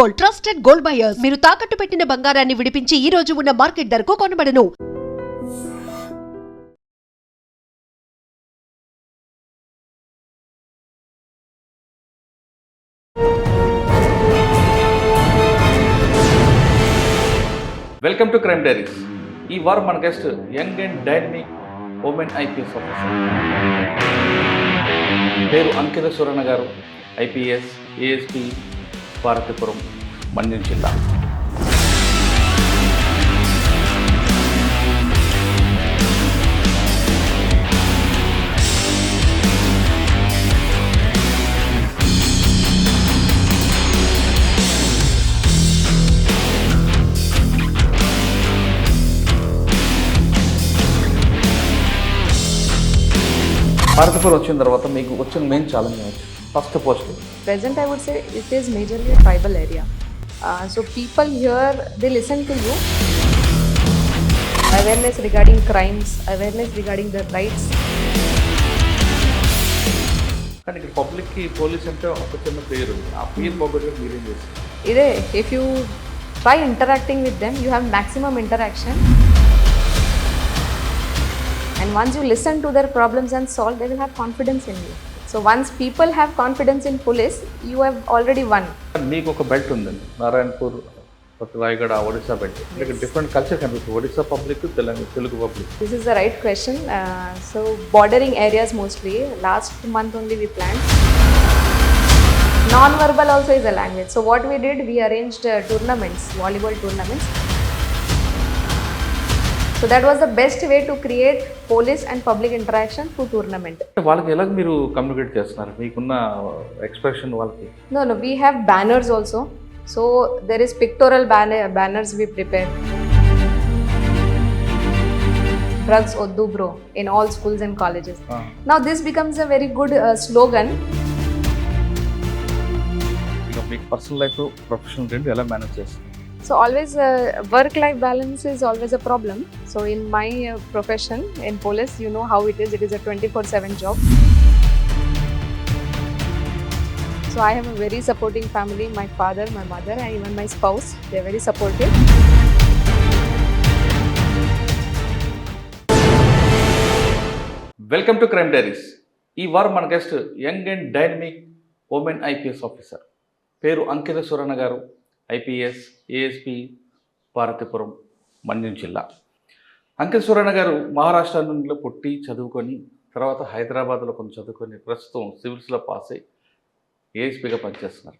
Gold trusted gold buyers. మీరు తాకట్టు పెట్టిన బంగారాన్ని విడిపించి ఈ రోజు ఉన్న మార్కెట్ ధరకు కొనబడను. వెల్కమ్ టు క్రైమ్ డైరీస్ ఈ వారం మన guest young and dynamic woman IPS officer పేరు అంకిత సురణ గారు ఐపీఎస్ ఏఎస్పీ భారతీపురం మన్యం జిల్లా. భారతపురం వచ్చిన తర్వాత మీకు వచ్చిన main challenge ఏమొచ్చు first post present i would say it is majorly a tribal area uh, so people here they listen to you awareness regarding crimes awareness regarding their rights కానీ ఇక్కడ పబ్లిక్కి police అంటే ఒక చిన్న పేరు. ఆ పేరు పోగొట్టి మీరేం చేస్తారు either if you try interacting with them you have maximum interaction and once you listen to their problems and solve they will have confidence in you so once people have confidence in police you have already won మీకు ఒక belt ఉందండి Narayanpur Rayagada Odisha belt ఇక్కడ different culture కనిపిస్తుంది Odisha public Telangana Telugu public This is the right question. Uh, so, bordering areas mostly. Last month only we planned. Non-verbal also is a language. So, what we did, we arranged uh, tournaments, volleyball So, that was the best way to create police and public interaction through tournament. వాళ్ళకి ఎలా మీరు communicate చేస్తున్నారు మీకున్న expression వాళ్ళకి No, no, we have banners also. So, there is pictorial banner, banners we prepare. Drugs Oddu bro in all schools and colleges. Now this becomes a very good uh, slogan. ఇక మీకు personal life professional రెండు ఎలా manage చేస్తారు So always uh, work-life balance is always a problem. So in my uh, profession in police, you know how it is. It is a 24/7 job. So I have a very supporting family. My father, my mother, and even my spouse. They are very supportive. Welcome to crime diaries ఈ వారం మన guest young and dynamic woman IPS officer పేరు అంకిత సురణ గారు IPS ASP Bharathipuram మన్యం జిల్లా. అంకిత సురణ గారు మహారాష్ట్ర నుండిలో పుట్టి చదువుకొని తర్వాత హైదరాబాద్లో కొంచెం చదువుకొని ప్రస్తుతం సివిల్స్లో పాస్ అయ్యి ఏఎస్పీగా పనిచేస్తున్నారు.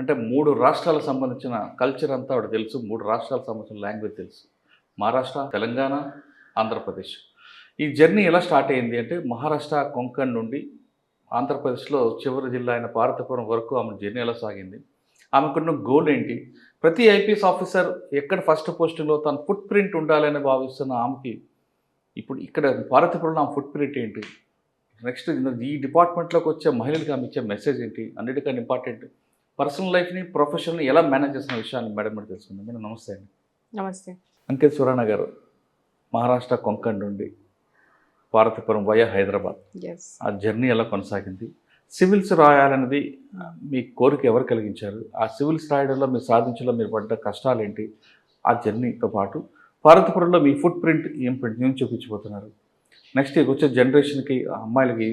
అంటే మూడు రాష్ట్రాలకు సంబంధించిన కల్చర్ అంతా ఆవిడ తెలుసు మూడు రాష్ట్రాలకు సంబంధించిన లాంగ్వేజ్ తెలుసు. మహారాష్ట్ర తెలంగాణ ఆంధ్రప్రదేశ్. ఈ జర్నీ ఎలా స్టార్ట్ అయింది అంటే మహారాష్ట్ర కొంకణ్ నుండి ఆంధ్రప్రదేశ్లో చివరి జిల్లా అయిన పార్వతీపురం వరకు ఆమె జర్నీ ఎలా సాగింది? ఆమెకున్న గోల్ ఏంటి? ప్రతి ఐపీఎస్ ఆఫీసర్ ఎక్కడ ఫస్ట్ పోస్టింగ్లో తన ఫుట్ ప్రింట్ ఉండాలని భావిస్తున్న ఆమెకి ఇప్పుడు ఇక్కడ భారతపురంలో ఆమె ఫుట్ ప్రింట్ ఏంటి? నెక్స్ట్ ఈ డిపార్ట్మెంట్లోకి వచ్చే మహిళలకు ఆమె ఇచ్చే మెసేజ్ ఏంటి? అన్నిటికన్నా ఇంపార్టెంట్ పర్సనల్ లైఫ్ని ప్రొఫెషనల్ని ఎలా మేనేజ్ చేస్తున్న విషయాన్ని మేడం మీరు తెలుసుకుందాం. మేడం నమస్తే అండి. Namaste. అంకిత్ సురాణ గారు మహారాష్ట్ర కొంకణ్ నుండి భారతపురం వయా హైదరాబాద్. ఆ జర్నీ ఎలా కొనసాగింది? సివిల్స్ రాయాలన్నది మీ కోరిక ఎవరు కలిగించారు ఆ సివిల్స్ రాయడంలో మీరు సాధించడంలో మీరు పడ్డ కష్టాలు ఏంటి ఆ జర్నీతో పాటు భారతపురంలో మీ ఫుట్ ప్రింట్ ఏం ప్రింట్ ఏం చూపించబోతున్నారు నెక్స్ట్ వచ్చే జనరేషన్కి అమ్మాయిలకి.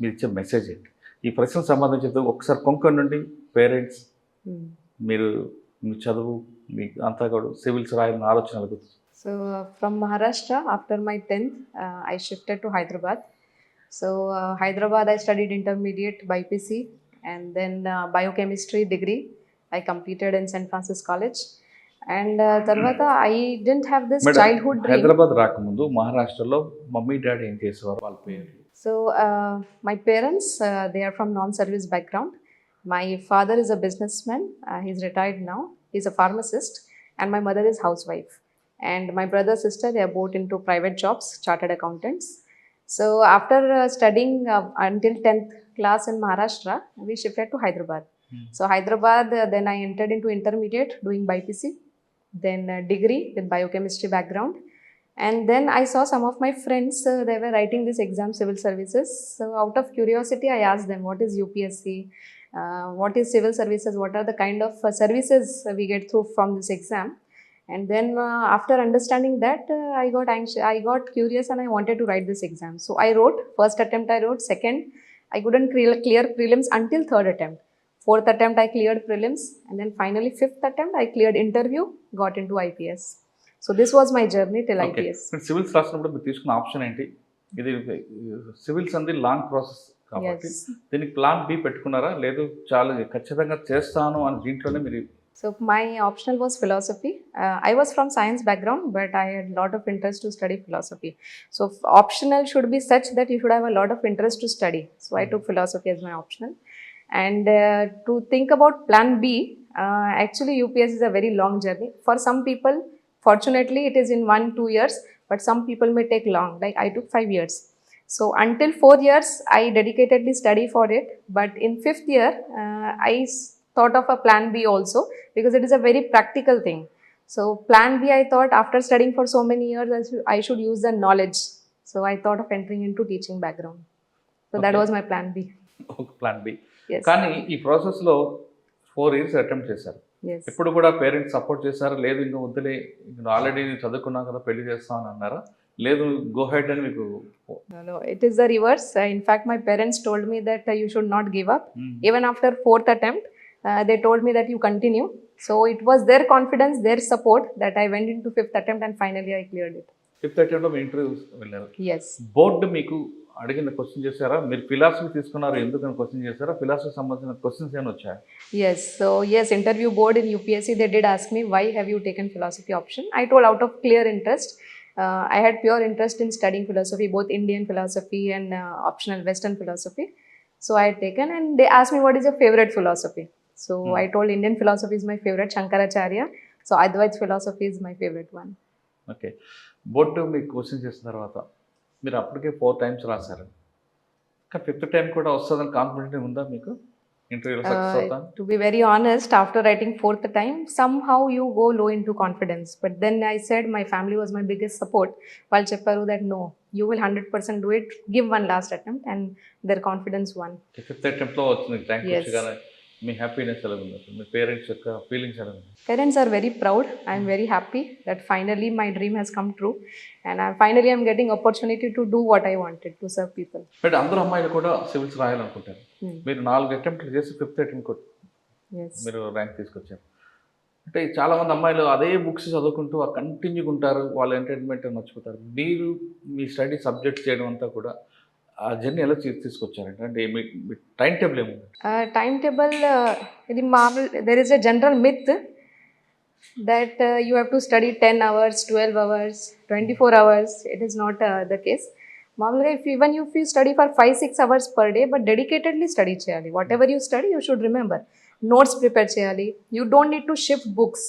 మీరు ఇచ్చే మెసేజ్ ఏంటి ఈ ప్రశ్నకు సంబంధించి ఒకసారి కొంకణ్ నుండి పేరెంట్స్. మీరు మీ చదువు మీ అంతా కూడా సివిల్స్ రాయాలని ఆలోచనలు from Maharashtra, after my 10th, uh, I shifted to Hyderabad. So uh, Hyderabad, I studied intermediate BPC and then uh, biochemistry degree. I completed in St. Francis College. And uh, Tarvata, I didn't have this మేడం, childhood dream. Hyderabad రాకముందు మహారాష్ట్రలో mummy daddy ఏం చేసేవారు వాళ్ళ పేరు So uh, my parents, uh, they are from non-service background. My father is a businessman. Uh, he's retired now. He's a pharmacist, and my mother is housewife. And my brother, sister, they are both into private jobs, chartered accountants. So after uh, studying uh, until 10th class in Maharashtra, we shifted to Hyderabad. Hmm. So Hyderabad, uh, then I entered into intermediate doing BPC, then degree with biochemistry background. And then I saw some of my friends, uh, they were writing this exam, civil services. So, out of curiosity, I asked them, What is UPSC? uh, what is civil services, what are the kind of uh, services we get through from this exam. And then after understanding that I got I got curious and I wanted to write this exam so I wrote first attempt I wrote second I couldn't clear prelims until third attempt fourth attempt I cleared prelims and then finally fifth attempt I clear interview got into IPS so this was my journey tell IPS civils రాసినప్పుడు మీరు తీసుకున్న option ఏంటి? ఇది civils అంది long process కాబట్టి దీనికి plan B పెట్టుకున్నారా? లేదు చాలా ఖచ్చితంగా చేస్తాను అని దీంట్లోనే మీరు So my optional was philosophy. Uh, I was from science background, but I had a lot of interest to study philosophy. So optional should be such that you should have a lot of interest to study. So I took philosophy as my optional. And uh, to think about plan B, uh, actually UPS is a very long journey. For some people, fortunately, it is in one two years, but some people may take long. Like I took five years. So until four years, I dedicatedly study for it. But in fifth year, uh, I thought of a plan B also because it is a very practical thing. So plan B, I thought after studying for so many years, I should, I should use the knowledge. So I thought of entering into teaching background. So that Okay. was my plan B. Plan B. కానీ ఈ ప్రాసెస్లో four years attempt చేశారు Yes. ఇప్పుడు కూడా parents support చేశారా లేదు ఇంకా వద్దులే ఆల్రెడీ చదువుకున్నావు కదా పెళ్ళి చేస్తామని అన్నారా లేదు గో హెడ్ అని మీకు No, no, it is the reverse. Uh, in fact, my parents told me that uh, you should not give up. Hmm. Even after fourth attempt, uh, they told me that you continue. So it was their confidence, their support that I went into fifth attempt and finally I cleared it. Fifth అటెంప్ట్లో మీ interview వెళ్ళారు Yes. Board మీకు అడిగిన question చేశారా మీరు philosophy తీసుకున్నారు ఎందుకని question చేశారా philosophy సంబంధించిన క్వశ్చన్స్ ఏమైనా వచ్చాయి Yes. So yes, interview board in UPSC they did ask me why have you taken philosophy option. I told out of clear interest. Uh, I had pure interest in studying philosophy, both Indian philosophy and uh, optional Western philosophy. So I had taken and they asked me what is your Hmm. I told Indian philosophy is my favorite, Shankaracharya. So Advaita philosophy is my favorite one. Okay board మీకు question చేసిన తర్వాత మీరు అప్పటికే four times రాశారు కానీ fifth time కూడా వస్తుందని confident ఉందా మీకు సక్సెస్ Uh, అవుతాను to be very honest, after writing fourth time, somehow you go low into confidence. But then I said my family was my biggest support. While Chepparu that no, you will 100% do it. Give one last attempt, and their confidence won. Fifth అటెంప్ట్లో వచ్చింది మీ happiness ఎలా ఉంది? మీ parents యొక్క feelings ఎలా ఉంది are very proud. I am very happy that finally my dream has come true, and I finally am getting opportunity to do what I wanted to serve people. But అందరూ అమ్మాయిలు కూడా civils రాయాలనుకుంటారు Hmm. మీరు నాలుగు అటెంప్ట్లు చేసి fifth attempt. మీరు rank తీసుకొచ్చారు అంటే చాలా మంది అమ్మాయిలు అదే బుక్స్ చదువుకుంటూ ఆ కంటిన్యూగా ఉంటారు వాళ్ళ ఎంటర్టైన్మెంట్ మర్చిపోతారు మీరు మీ స్టడీ సబ్జెక్ట్ చేయడం అంతా కూడా ఆ జర్నీ ఎలా తీసుకొచ్చారంటే అంటే మీ టైం టేబుల్ ఏముంది? టైం టేబుల్ ఇది మామూలు there is a general myth that uh, you have to study 10 hours 12 hours 24 hours. It is not uh, the case. మామూలుగా if even you you study for five six hours per day but dedicatedly study చేయాలి. Whatever you study you should remember notes prepare చేయాలి. You don't need to shift books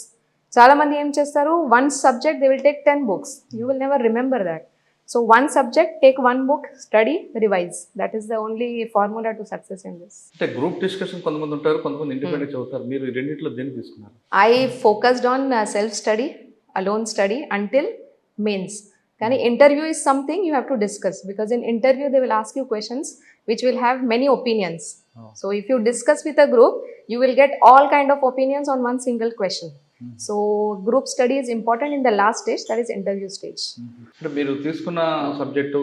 చాలామంది ఏం చేస్తారు? One subject they will take ten books you will never remember that so one subject take one book study revise that is the only formula to success in this అంటే group discussion కొంతమంది ఉంటారు కొంతమంది independent చదువుతారు మీరు ఈ రెండిట్లో దేన్ని తీసుకున్నారు I focused on uh, self study, alone study until mains. కానీ interview is something you have to discuss because in interview they will ask you questions which will have many opinions. Oh. So if you discuss with a group, you will get all kind of opinions on one single so group study is important in the last stage that is interview stage అంటే మీరు తీసుకున్న subject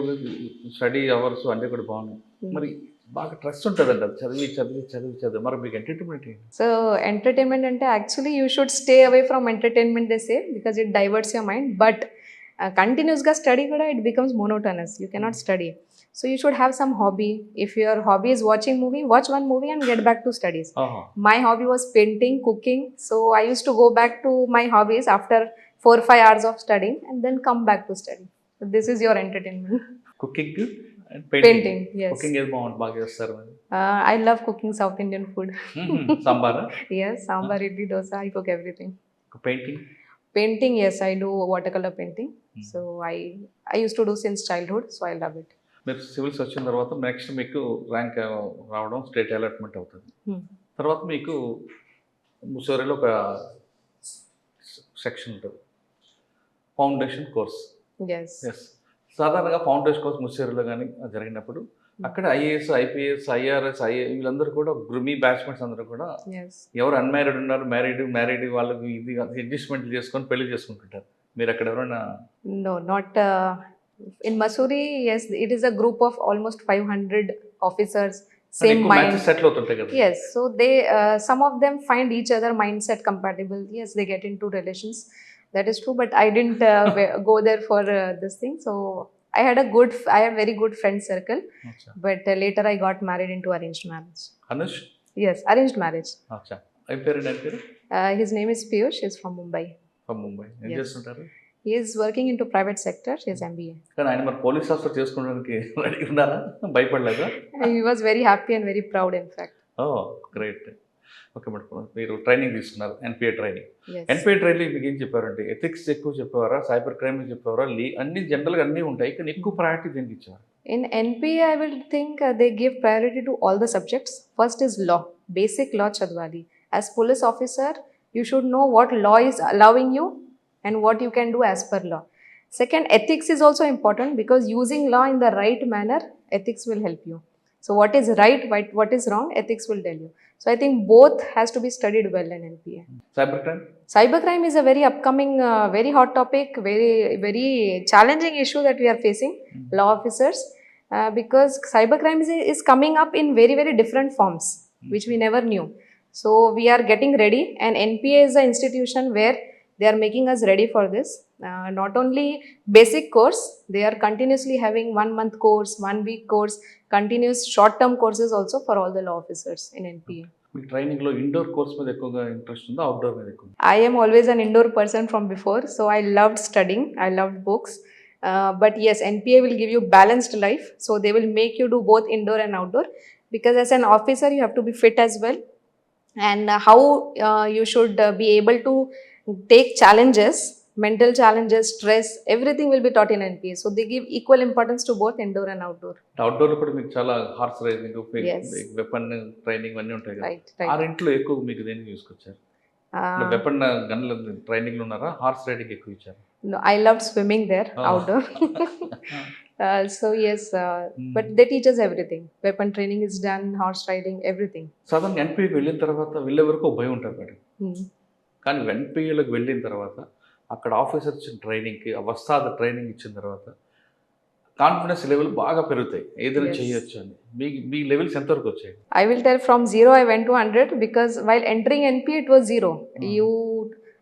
study hours అన్నీ కూడా బాగున్నాయి. మరి బాగా trust ఉంటుందండి అది చదివి చదివి చదివి చదివి. మరి మీకు ఎంటర్టైన్మెంట్ సో ఎంటర్టైన్మెంట్ అంటే actually you should stay away from entertainment they say because it diverts your mind but కంటిన్యూస్గా స్టడీ కూడా it becomes monotonous you cannot study So you should have some hobby. If your hobby is watching movie, watch one movie and get back to studies. Uh-huh. My hobby was painting, cooking. So I used to go back to my hobbies after four or five hours of studying and then come back to study. So this is your entertainment. Cooking and painting. Painting, yes. Cooking is bound uh, I love cooking South Indian food. mm-hmm. Sambar? Yes, sambar, idli, dosa. I cook everything. Painting? Painting, yes. I do watercolor painting. Mm. So I I used to do since childhood. So I love it. మీరు civils వచ్చిన తర్వాత next మీకు rank రావడం state allotment అవుతుంది. Hmm. తర్వాత మీకు ముసోరిలో ఒక సెక్షన్ ఉంటుంది. ఫౌండేషన్ కోర్స్ ఎస్ సాధారణంగా ఫౌండేషన్ కోర్స్ ముసేరిలో కానీ జరిగినప్పుడు అక్కడ ఐఏఎస్ ఐపీఎస్ ఐఆర్ఎస్ ఐఏ వీళ్ళందరూ కూడా గ్రూమీ బ్యాచ్మెంట్స్ అందరూ కూడా ఎవరు అన్మ్యారీడ్ ఉన్నారు మ్యారీడ్ మ్యారీడ్ వాళ్ళకి ఇది అడ్జస్ట్మెంట్ చేసుకొని పెళ్ళి చేసుకుంటుంటారు. మీరు అక్కడ ఎవరైనా uh, in Masuri, yes, it is a group of almost 500 officers, same mind. Yes, so they uh, some of them find each other mindset compatible. Yes, they get into relations. That is true, but I didn't uh, go there for uh, this thing. So I had a good, I have very good friend circle. Achha. But uh, later I got married into arranged marriage. Anush? Yes, arranged marriage. Acha. Uh, his name is Piyush. He's from Mumbai. From Mumbai. Yes. Is working into private sector he has mba కానీ ఆయన మరి police officer చేసుకోవడానికి ready ఉన్నారా భయపడలేదా he was very happy and very proud in fact oh great okay madam మీరు training తీసుకున్నారు NPA training yes NPA training మీకు ఏం చెప్పారంటే ఎథిక్స్ ఎక్కువ చెప్పేవారా సైబర్ క్రైమ్ చెప్పేవారా లీ అన్ని జనరల్గా అన్నీ ఉంటాయి కానీ ఎక్కువ ప్రయారిటీ దేనికి ఇచ్చారు In NPA, I will think uh, they give priority to all the subjects. First is law, basic law chadwali. As police officer, you should know what law is allowing you and what you can do as per law. Second, ethics is also important because using law in the right manner, ethics will help you. So what is right, what is wrong, ethics will tell you. So I think both has to be studied well in NPA. Cybercrime? Cybercrime is a very upcoming, uh, very hot topic, very, very challenging issue that we are facing, mm-hmm. law officers, uh, because cybercrime is, is coming up in very, very different forms, mm-hmm. which we never knew. So we are getting ready and NPA is an institution where they are making us ready for this. Uh, not only basic course, they are continuously having one month course, one week course, continuous short term courses also for all the law officers in NPA. మీ ట్రైనింగ్లో indoor course మీద ఎక్కువగా interest ఉందా outdoor మీద ఎక్కువ I am always an indoor person from before, so I loved studying. I loved books. Uh, but yes, NPA will give you balanced life, so they will make you do both indoor and outdoor. Because as an officer, you have to be fit as well, and uh, how uh, you should uh, be able to take challenges, mental challenges, stress, everything will be taught in NPA. So they give equal importance to both indoor and outdoor. అవుట్డోర్లో కూడా మీకు చాలా horse Yes. Weapon training అన్నీ ఉంటాయి కదా. ఆరింట్లో ఎక్కువ మీకు దేనికి తీసుకొచ్చారు Uh, వెపన్ గన్ల ట్రైనింగ్ ఉన్నారా హార్స్ రైడింగ్ ఎక్కువ ఇచ్చారు no, I loved swimming there Oh. outdoor. uh, so yes, uh, but they teach us everything. Weapon training is done, horse riding, everything. సాధారణ ఎన్పిఏకి వెళ్ళిన తర్వాత వెళ్ళే వరకు భయం ఉంటుంది మేడం Hmm. కానీ ఎన్పిఏలకు వెళ్ళిన తర్వాత అక్కడ ఆఫీసర్ ఇచ్చిన ట్రైనింగ్కి వస్తాద ట్రైనింగ్ ఇచ్చిన తర్వాత కాన్ఫిడెన్స్ లెవెల్ బాగా పెరుగుతాయి ఏదైనా. చేయొచ్చు అని మీ మీ లెవెల్స్ ఎంతవరకు వచ్చాయి will tell from zero I went to 100 because while entering NP it was zero. Hmm. You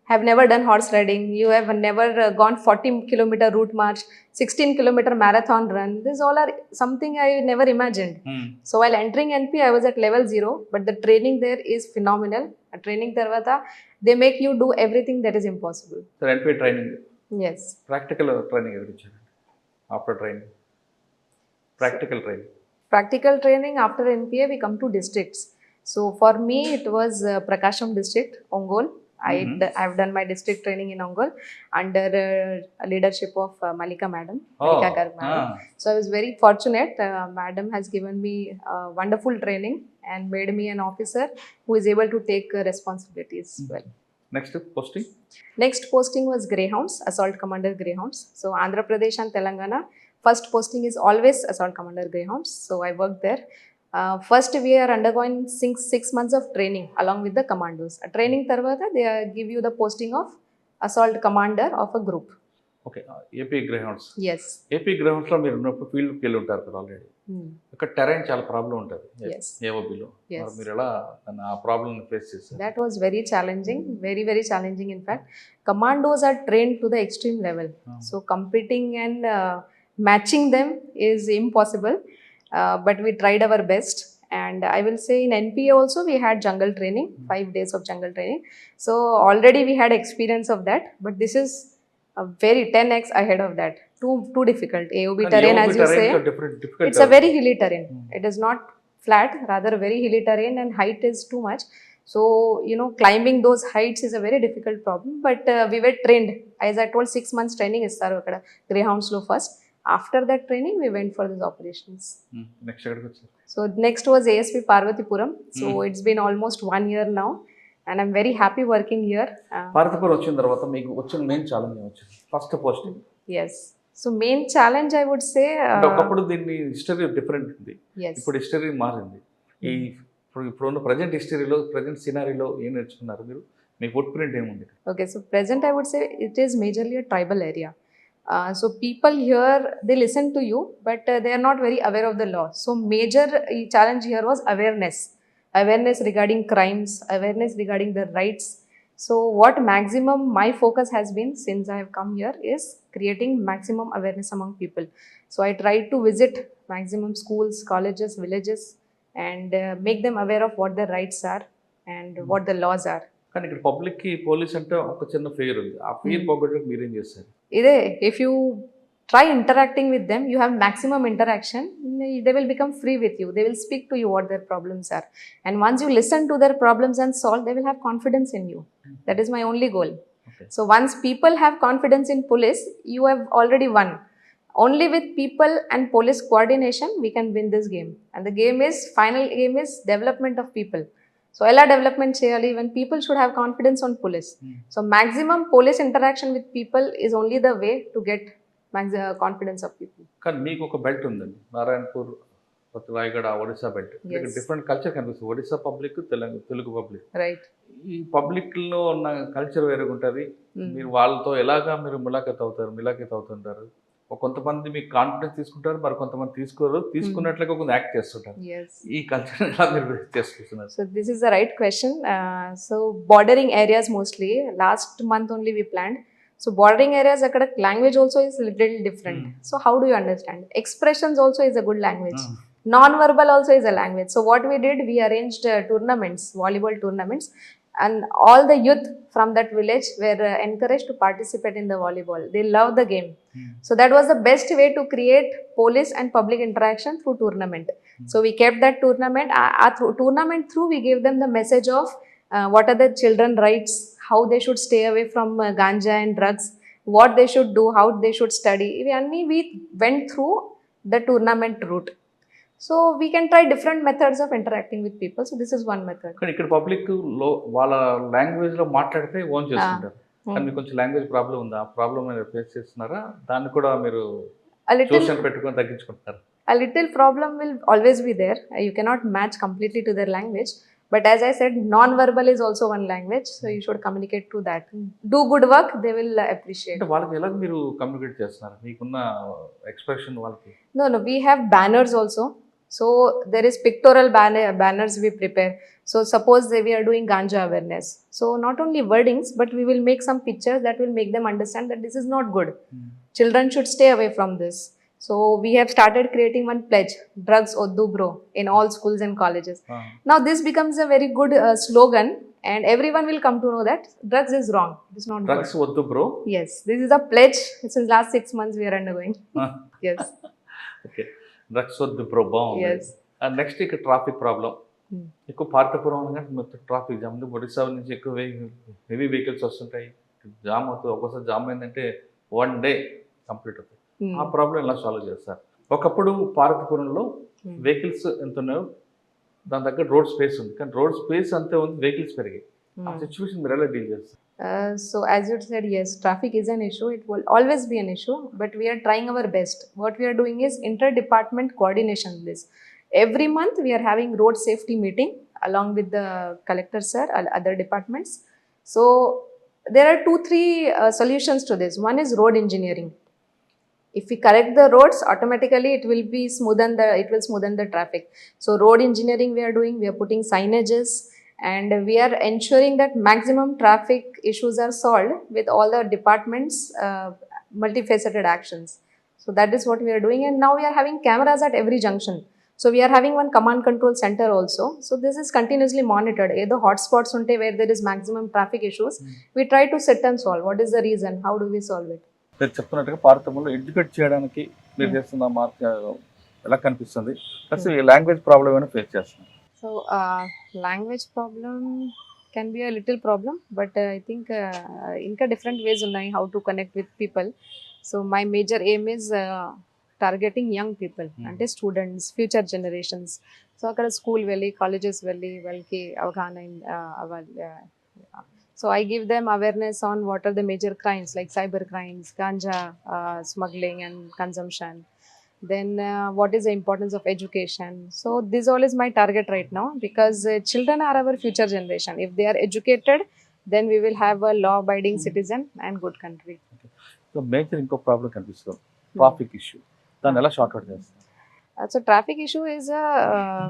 have never done horse riding, you have never uh, gone 40 kilometer route march, 16 kilometer marathon run. This all are something I never imagined. So while entering NP, I was at level zero, but the training there is phenomenal. A training tarvata, they make you do everything that is impossible. So NPA training. Yes. Practical training after training. Practical training. Practical training after NPA we come to districts. So for me it was uh, Prakasham district, Ongol. Mm-hmm. I have done my district training in Angul under uh, leadership of uh, Malika madam. Oh, Malika Garg madam. Ah. So I was very fortunate. Uh, madam has given me uh, wonderful training and made me an officer who is able to take uh, responsibilities mm-hmm. well. Next posting? Next posting was Greyhounds, Assault Commander Greyhounds. So Andhra Pradesh and Telangana, first posting is always Assault Commander Greyhounds. So I worked there. Uh, first, we are undergoing six, six months of training along with the commandos. A training tarvata, they uh, give you the posting of Assault Commander of a group. Okay AP grounds Yes. AP గ్రౌండ్స్లో మీరు ఉన్నప్పుడు ఫీల్డ్కి వెళ్ళి ఉంటారు కదా already Hmm. ఇక్కడ terrain చాలా problem ఉంటుంది Yes. ఏఓబిలో. మరి ఎలా ఆ ప్రాబ్లమ్ ఫేస్ చేస్తారు That was very challenging, very, very challenging. In fact, commandos are trained to the extreme level. Ah. So, competing and uh, matching Uh, but we tried our best. And i will say in npa also we had jungle training hmm. five days of jungle training. So already we had experience of that but this is a very 10x ahead of that. Too too difficult. Aob and terrain AOB as you terrain say different, difficult it's terrain. a very hilly terrain. Mm. it is not flat rather very hilly terrain and height is too much. So you know climbing those heights is a very difficult problem. But uh, we were trained. As i told six months training is sir greyhound slow first. After that training we went for this operations so next was ASP Parvathipuram so it's been almost one year now and I'm very happy working here Parvathipuram వచ్చిన తర్వాత మీకు వచ్చిన main challenge first posting yes so main challenge I would say ఒకప్పుడు దీన్ని history different ఉంది. ఇప్పుడు history మారింది. ఈ ఇప్పుడు ఇప్పుడు ప్రజెంట్ హిస్టరీలో ప్రజెంట్ సినారీలో ఏం నేర్చుకున్నారు మీరు? మీ ఫుట్ ప్రింట్ ఏముంది okay so present I would say it is majorly tribal area Uh, so people here they listen to you, but uh, they are not very aware of the law. So major uh, challenge here was awareness, awareness regarding crimes, awareness regarding the rights. So what maximum my focus has been since I have come here is creating maximum awareness among people. So I try to visit maximum schools, colleges, villages, and uh, make them aware of what their rights are and what the laws are. కానీ ఇక్కడ పబ్లిక్కి police అంటే ఒక చిన్న fair ఉంది ఆ fair పోగొట్టడానికి మీరేం చేస్తారు ఇదే you try interacting with them you have maximum interaction they will become free with you they will speak to you what their problems are and once you listen to their problems and solve they will have confidence in you that is my only goal Okay. so once people have confidence in police you have already won only with people and police coordination we can win this game and the game is final game is development of people so ఎలా development చేయాలి? Even people should have confidence on police so maximum police interaction with people is only the way to get confidence of people కానీ మీకు ఒక belt ఉందండి. నారాయణపూర్ కొత్త Rayagada Odisha belt different culture కనిపిస్తుంది. Odisha public Telugu public right ఈ పబ్లిక్లో ఉన్న culture వేరేగా ఉంటుంది. మీరు వాళ్ళతో ఎలాగా మీరు ములాఖీత అవుతారు మిలాఖీత అవుతుంటారు? కొంతమంది మీకు కాన్ఫిడెన్స్ తీసుకుంటారు మరి కొంతమంది తీసుకోరు తీసుకున్నట్లుగా కొంత యాక్ట్ చేస్తుంటారు ఈ కల్చర్ ఎలా మీరు చేసుకుంటున్నారు is the right question. Uh, so bordering areas mostly. Last month only we planned. So bordering areas, akkada language also is little different. Mm. So how do you understand? Expressions also is a good language. Non-verbal also is a language. So what we did, we arranged uh, tournaments, volleyball tournaments, and all the youth from that village were uh, encouraged to participate in the volleyball. They love the game. So that was the best way to create police and public interaction through tournament. So we kept that tournament. Our, our through, tournament through we gave them the message of uh, what are the children rights, how they should stay away from uh, ganja and drugs, what they should do, how they should study. We only we went through the tournament route. So we can try different methods of interacting with people. So this is one method. కానీ ఇక్కడ పబ్లిక్లో వాళ్ళ లాంగ్వేజ్లో మాట్లాడితే own చేసుకుంటారు Hmm. కానీ కొంచెం language problem ఉందా ప్రాబ్లం మీరు ఫేస్ చేస్తున్నారా దాన్ని కూడా మీరు ట్యూషన్ పెట్టుకొని తగ్గించుకుంటారు a little problem will always be there. Uh, You cannot match completely to their language. But as I said, non-verbal is also one language, so you should communicate to that. Do good work, they will uh, appreciate. వాళ్ళకి ఎలా మీరు communicate చేస్తున్నారు మీకున్న expression వాళ్ళకి No, no, we have banners also. So there is pictorial banner, banners we prepare. So suppose we are doing ganja awareness. So not only wordings, but we will make some pictures that will make them understand that this is not good. Mm. Children should stay away from this. So we have started creating one pledge, drugs oddu bro, in all schools and colleges. Wow. Now this becomes a very good uh, slogan and everyone will come to know that drugs is wrong. It's not drugs good. oddu bro. Yes, this is a pledge since last six months we are undergoing. yes. okay. Drugs వద్దు bro బాగుంది. Next ఇక్కడ traffic problem Hmm. ఎక్కువ భారతపురం అనగానే మొత్తం traffic jam ఉంది ఒడిశా నుంచి ఎక్కువ heavy vehicles వస్తుంటాయి జామ్ అవుతుంది ఒక్కోసారి జామ్ అయిందంటే వన్ డే కంప్లీట్ అవుతుంది Hmm. ఆ ప్రాబ్లం ఎలా సాల్వ్ చేస్తారు ఒకప్పుడు Hmm. వెహికల్స్ ఎంత ఉన్నాయో దాని దగ్గర రోడ్ స్పేస్ ఉంది కానీ రోడ్ స్పేస్ అంతే ఉంది వెహికల్స్ పెరిగాయి ఆ Hmm. సిచ్యువేషన్ మీరు ఎలా డీల్ చేస్తారు Uh, so as you said, yes, traffic is an issue. It will always be an issue, but we are trying our best. What we are doing is interdepartment coordination. This every month we are having road safety meeting along with the collector sir, and other departments. So there are two three uh, solutions to this. One is road engineering. If we correct the roads, automatically it will be smoothen the it will smoothen the traffic. So road engineering we are doing. We are putting signages and we are ensuring that maximum traffic issues are solved with all the departments uh, multifaceted actions so that is what we are doing and now we are having cameras at every junction so we are having one command control center also so this is continuously monitored either hotspots unte where there is maximum traffic issues we try to sit and solve what is the reason how do we solve it మీరు చెప్తున్నట్టుగా భారతంలో educate చేయడానికి మీరు చేస్తున్న mark ఎలా కనిపిస్తుంది plus language problem ఏమైనా face So, uh, language problem can be a little problem, but uh, I think uh, ఇంకా different ways ఉన్నాయి how to connect with people. So, my major aim is uh, targeting young people, Hmm. అంటే students future generations so అక్కడ school వెళ్ళి colleges వెళ్ళి వాళ్ళకి అవగాహన uh, అవ్వాలి So I give them awareness on what are the major crimes like cyber crimes, ganja uh, smuggling and consumption. Then uh, what is the importance of education? So this all is my target right now because uh, children are our future generation. If they are educated, then we will have a law-abiding citizen and good country. So major ఇంకో problem కనిపిస్తుంది traffic issue దాన్ని ఎలా sort out చేస్తారు Uh, so traffic issue is a uh,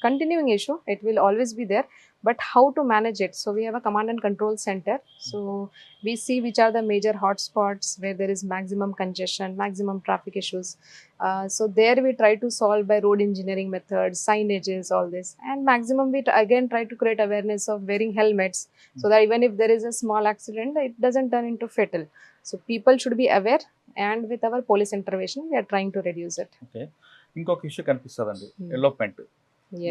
continuing issue. It will always be there, but how to manage it? So we have a command and control center. So we see which are the major hotspots where there is maximum congestion, maximum traffic issues. Uh, so there we try to solve by road engineering methods, signages, all this, and maximum we t- again try to create awareness of wearing helmets so that even if there is a small accident, it doesn't turn into fatal. So people should be aware, and with our police intervention, we are trying to reduce it. Okay ఇంకొక issue కనిపిస్తుందండి Hmm. Elopement Yes.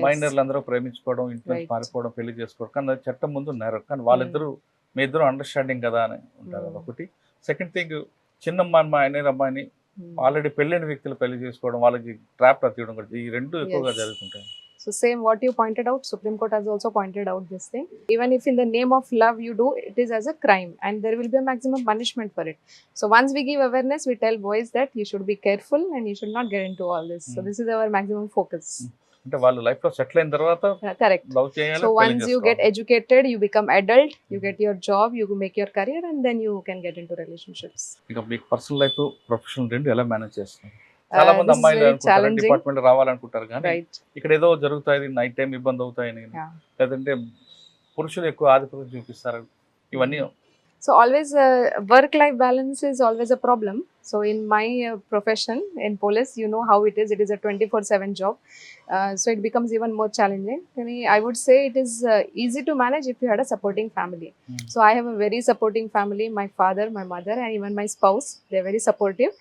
మైనర్లు అందరూ ప్రేమించుకోవడం ఇంట్లో. పారిపోవడం పెళ్ళి చేసుకోవడం కానీ చట్టం ముందు నేరం కానీ వాళ్ళిద్దరూ మీ ఇద్దరు అండర్స్టాండింగ్ కదా అని ఉంటారు Hmm. ఒకటి సెకండ్ థింగ్ చిన్న అమ్మాయి అమ్మాయిని అమ్మాయిని Hmm. ఆల్రెడీ పెళ్ళైన వ్యక్తులు పెళ్ళి చేసుకోవడం వాళ్ళకి ట్రాప్ తీయడం కూడా ఈ రెండు ఎక్కువగా. జరుగుతుంటాయి So same what you pointed out, Supreme Court has also pointed out this thing. Even if in the name of love you do, it is as a crime and there will be a maximum punishment for it. So once we give awareness, we tell boys that you should be careful and you should not get into all this. So Mm. this is our maximum focus. అంటే లైఫ్లో settle తర్వాత correct educated you adult job you make your career and then you can get life professional రెండు ఎలా manage చేస్తారు? చాలా మంది అమ్మాయిలు department రావాలనుకుంటారు కానీ ఇక్కడ ఏదో జరుగుతాయి నైట్ టైం ఇబ్బంది అవుతాయని. లేదంటే పురుషులు ఎక్కువ ఆధిపత్యం చూపిస్తారు. ఇవన్నీ So always uh, work-life balance is always a problem. So in my uh, profession in police, you know how it is. It is a 24/7 job. Uh, so it becomes even more challenging. I, mean, I would say it is uh, easy to manage if you had a supporting family. Hmm. So I have a very supporting family. My father, my mother, and even my spouse. They are very supportive.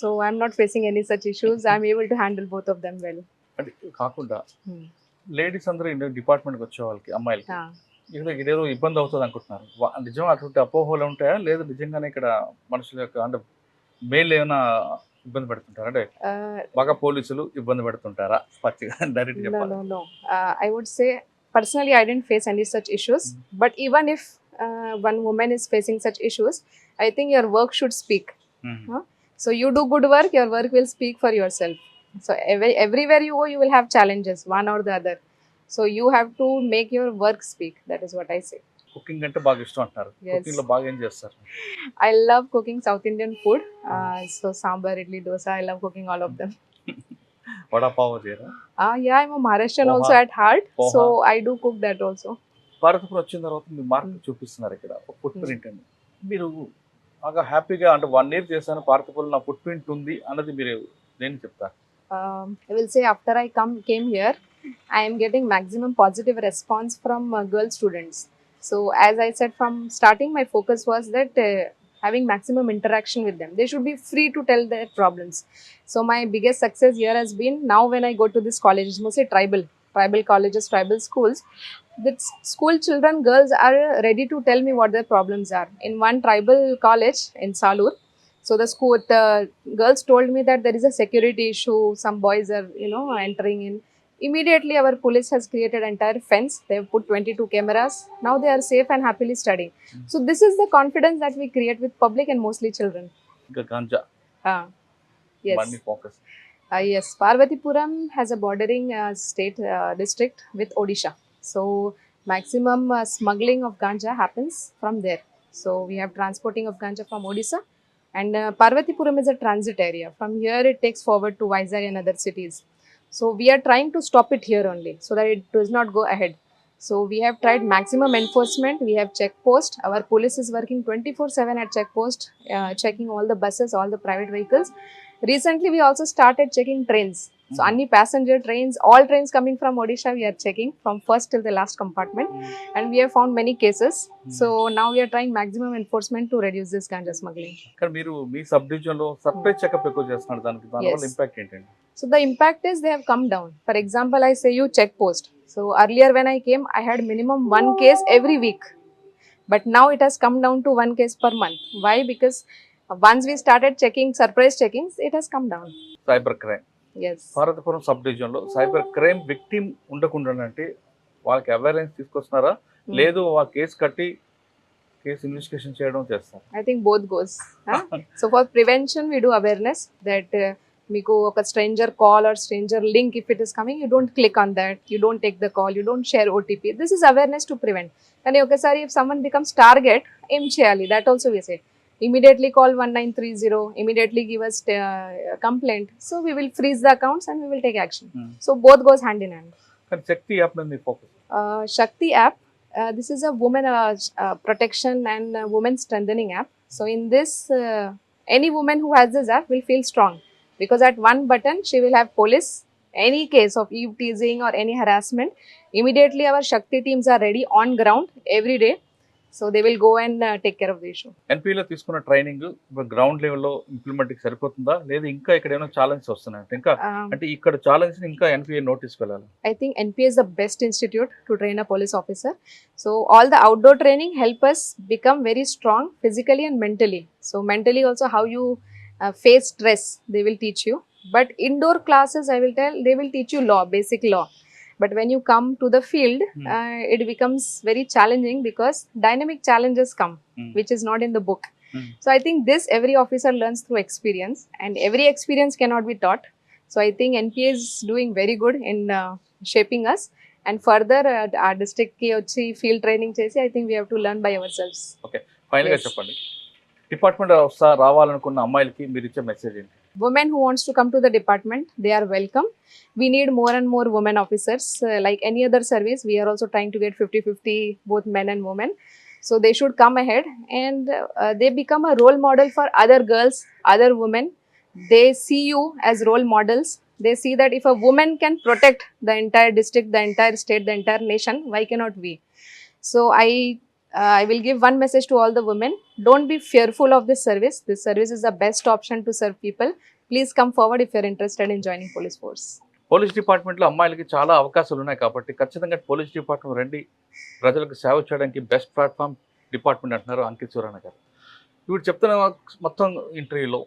So I'm not facing any such issues. I'm able to handle both of them well. అంటే కాకుండా Hmm. Ladies అందరూ డిపార్ట్మెంట్కి వచ్చే వాళ్ళకి అమ్మాయిలకి Ah. ఇక్కడ ఇదేదో ఇబ్బంది అవుతుంది అనుకుంటున్నారు నిజం అటువంటి అపోహలు ఉంటాయా లేదు నిజంగానే ఇక్కడ మనుషుల యొక్క అంటే మేల్ ఏమైనా ఇబ్బంది పెడుతుంటారా అంటే Uh, బాగా పోలీసులు ఇబ్బంది పెడుతుంటారా పచ్చిగా డైరెక్ట్ చెప్పాలి. Uh, I would say personally, I didn't face any such issues. But even if uh, one woman is facing such issues, I think your work should speak. Hmm. So you do good work, your work will speak for yourself. So every, everywhere you go, you will have challenges, one or the other. So you have to make your work speak that is what I say. అంటే బాగా అంటారు cooking I love cooking South Indian food. So sambar idli dosa I love cooking all of them vada pav heart. I do cook that also. వచ్చిన తర్వాత మీ hmm. చూపిస్తున్నారు ఇక్కడ ఒక hmm. మీరు హ్యాపీగా అంటే వన్ ఇయర్ చేశాను భారత్ నా ఫుట్ ఉంది అన్నది మీరు నేను చెప్తా. I I come came I am getting maximum positive response from uh, girl students. So as I said from starting, my focus was that uh, having maximum interaction with them. They should be free to tell their problems. So my biggest success here has been now when I go to this college, it's mostly tribal, tribal colleges, tribal schools. The school children, girls are ready to tell me what their problems are. In one tribal college in Salur, so the school, the girls told me that there is a security issue. Some boys are, you know, entering in. Immediately, our police has created entire fence. They have put 22 cameras. Now they are safe and happily studying. Hmm. So this is the confidence that we create with public and mostly children. Ganja. Uh, ah, yes. Money focus. Uh, yes, Parvatipuram has a bordering uh, state uh, district with Odisha. So maximum uh, smuggling of ganja happens from there. So we have transporting of ganja from Odisha and uh, Parvatipuram is a transit area. From here it takes forward to Vizag and other cities. So we are trying to stop it here only, so that it does not go ahead. So we have tried maximum enforcement. We have check post. Our police is working 24/7 at check post, uh, checking all the buses, all the private vehicles. Recently, we also started checking trains. So, any passenger trains, all trains coming from Odisha, we are checking from first till the last compartment, and we have found many cases. So now we are trying maximum enforcement to reduce this ganja smuggling. కానీ మీరు మీ సబ్ డివిజన్లో surprise checkup ఎక్కువ చేస్తున్నారు దానికి దానివల్ల. Impact ఏంటండి So the impact is they have come down. For example, I say you check post. So earlier when I came, I had minimum one case every week, but now it has come down to one case per month. Why? Because once we started checking surprise checkings, it has come down. Cyber crime Yes. Bharatapuram sub డివిజన్లో cyber crime victim ఉండకుండా అంటే వాళ్ళకి awareness తీసుకొస్తున్నారా Hmm. లేదు ఆ case కట్టి case investigation చేయడం చేస్తారు I think both goes. huh? so for prevention, we do awareness that uh, మీకు ఒక stranger call or stranger link if it is coming you don't click on that you don't take the call you don't share OTP this is awareness to prevent కానీ ఒకసారి if someone becomes target ఏం చేయాలి that also we say immediately call 1930 immediately give us uh, complaint so we will freeze the accounts and we will take action Hmm. so both goes hand in hand కానీ శక్తి app మీద మీ focus uh, Shakti app. Uh, this is a woman uh, sh- uh, protection and uh, women strengthening app. So in this, uh, any woman who has this app will feel strong Because at one button she will have police. Any case of eve teasing or any harassment, immediately our Shakti teams are ready on ground every day. So they will go and uh, take care of the issue. ఎన్పీలో తీసుకున్న training ground లెవెల్లో ఇంప్లిమెంట్కి సరిపోతుందా లేదా ఇంకా ఇక్కడ ఏమైనా challenge వస్తున్నాయి ఇంకా Um, అంటే ఇక్కడ ఛాలెంజ్ ఇంకా ఎన్పిఏ నోటీస్ వెళ్ళాలి I think NPA is the best institute to train a police officer. So all the outdoor training help us become very strong physically and mentally. So mentally also how you uh, face stress they will teach you. But indoor classes I will tell they will teach you law, basic law. But when you come to the field, Hmm. uh, it becomes very challenging because dynamic challenges come, Hmm. which is not in the book. Hmm. So I think this every officer learns through experience, and every experience cannot be taught. So I think NPA is doing very good in uh, shaping us. And further, uh, our district ki వచ్చి field training చేసి I think we have to learn by ourselves. Final గా Yes. చెప్పండి department రావాలనుకున్న అమ్మాయిలకి మీరు ఇచ్చే message ఏంటి Women who wants to come to the department, they are welcome. We need more and more women officers. Uh, like any other service, we are also trying to get 50-50 both men and women. So they should come ahead and uh, they become a role model for other girls, other women. They see you as role models. They see that if a woman can protect the entire district, the entire state, the entire nation, why cannot we? So I uh, I will give one message to all the women. Don't be fearful of this service. This service is the best option to serve people. Please come forward if you're interested in joining police force. Police డిపార్ట్మెంట్లో అమ్మాయిలకి చాలా అవకాశాలు ఉన్నాయి కాబట్టి ఖచ్చితంగా police department రండి ప్రజలకు సేవ చేయడానికి బెస్ట్ ప్లాట్ఫామ్ డిపార్ట్మెంట్ అంటున్నారు అంకిత్ సురాణ గారు ఇప్పుడు చెప్తున్న మొత్తం ఇంటర్వ్యూలో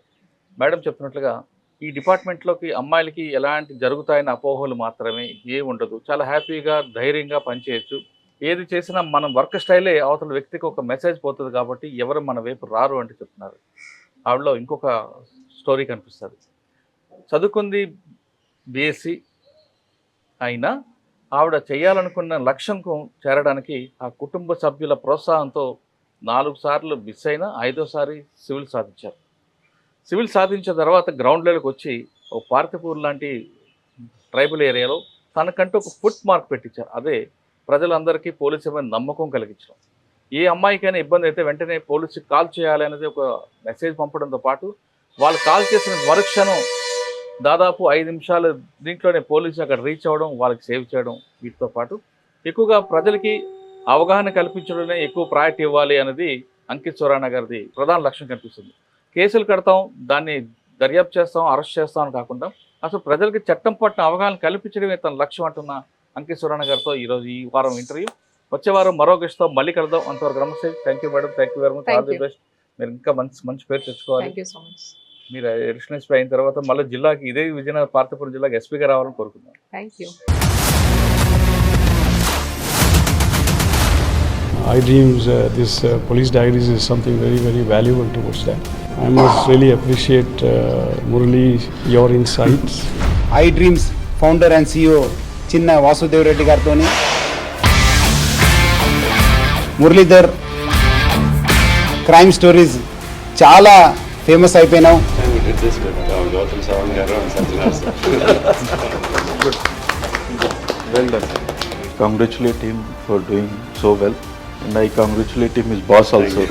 మేడం చెప్తున్నట్లుగా ఈ డిపార్ట్మెంట్లోకి అమ్మాయిలకి ఎలాంటి జరుగుతాయని అపోహలు మాత్రమే ఏ ఉండదు చాలా హ్యాపీగా ధైర్యంగా పనిచేయచ్చు ఏది చేసినా మనం వర్క్ స్టైలే అవతల వ్యక్తికి ఒక మెసేజ్ పోతుంది కాబట్టి ఎవరు మన వైపు రారు అంటే చెప్తున్నారు. ఆవిడలో ఇంకొక స్టోరీ కనిపిస్తుంది. చదువుకుంది బీఎస్సీ అయినా ఆవిడ చేయాలనుకున్న లక్ష్యంకు చేరడానికి ఆ కుటుంబ సభ్యుల ప్రోత్సాహంతో నాలుగు సార్లు మిస్ అయినా ఐదోసారి సివిల్ సాధించారు. సివిల్ సాధించిన తర్వాత గ్రౌండ్ లెవెల్కి వచ్చి ఒక పార్తిపూర్ లాంటి ట్రైబల్ ఏరియాలో తనకంటూ ఒక ఫుట్ మార్క్ పెట్టించారు. అదే ప్రజలందరికీ పోలీసు మీద నమ్మకం కలిగించడం. ఏ అమ్మాయికైనా ఇబ్బంది అయితే వెంటనే పోలీసుకి కాల్ చేయాలి అనేది ఒక మెసేజ్ పంపడంతో పాటు వాళ్ళు కాల్ చేసిన మరుక్షణం దాదాపు ఐదు నిమిషాలు దీంట్లోనే పోలీసు అక్కడ రీచ్ అవ్వడం వాళ్ళకి సేవ్ చేయడం వీటితో పాటు ఎక్కువగా ప్రజలకి అవగాహన కల్పించడమే ఎక్కువ ప్రయారిటీ ఇవ్వాలి అనేది అంకిత్ సోరానా గారిది ప్రధాన లక్ష్యం కనిపిస్తుంది. కేసులు కడతాం దాన్ని దర్యాప్తు చేస్తాం అరెస్ట్ చేస్తాం అని కాకుండా అసలు ప్రజలకి చట్టం పట్ల అవగాహన కల్పించడమే తన లక్ష్యం అంటున్న అంకిత్ సోరానా గారితో ఈరోజు ఈ వారం ఇంటర్వ్యూ వచ్చే వారం మరో గెస్ట్తో మళ్ళీ కలుద్దాం అంతవరకు నమస్తే thank you madam thank you very much Thank all the you. Best మీరు ఇంకా మంచి మంచి పేరు తెచ్చుకోవాలి Thank you so much. మీరు అడిషనల్ ఎస్పీ అయిన తర్వాత మళ్ళీ జిల్లాకి ఇదే విజయనగరం పార్తపురం జిల్లాకి ఎస్పీగా రావాలని కోరుకుందాం Thank you. I dreams uh, this uh, police diaries is something very very valuable towards that. I must really appreciate uh, Murali your insights. IDreams founder and CEO Chinna Vasudev Reddy గారితో Muralidhar crime stories చాలా famous అయిపోయినావు. Congratulate team for doing so well and I congratulate team is boss also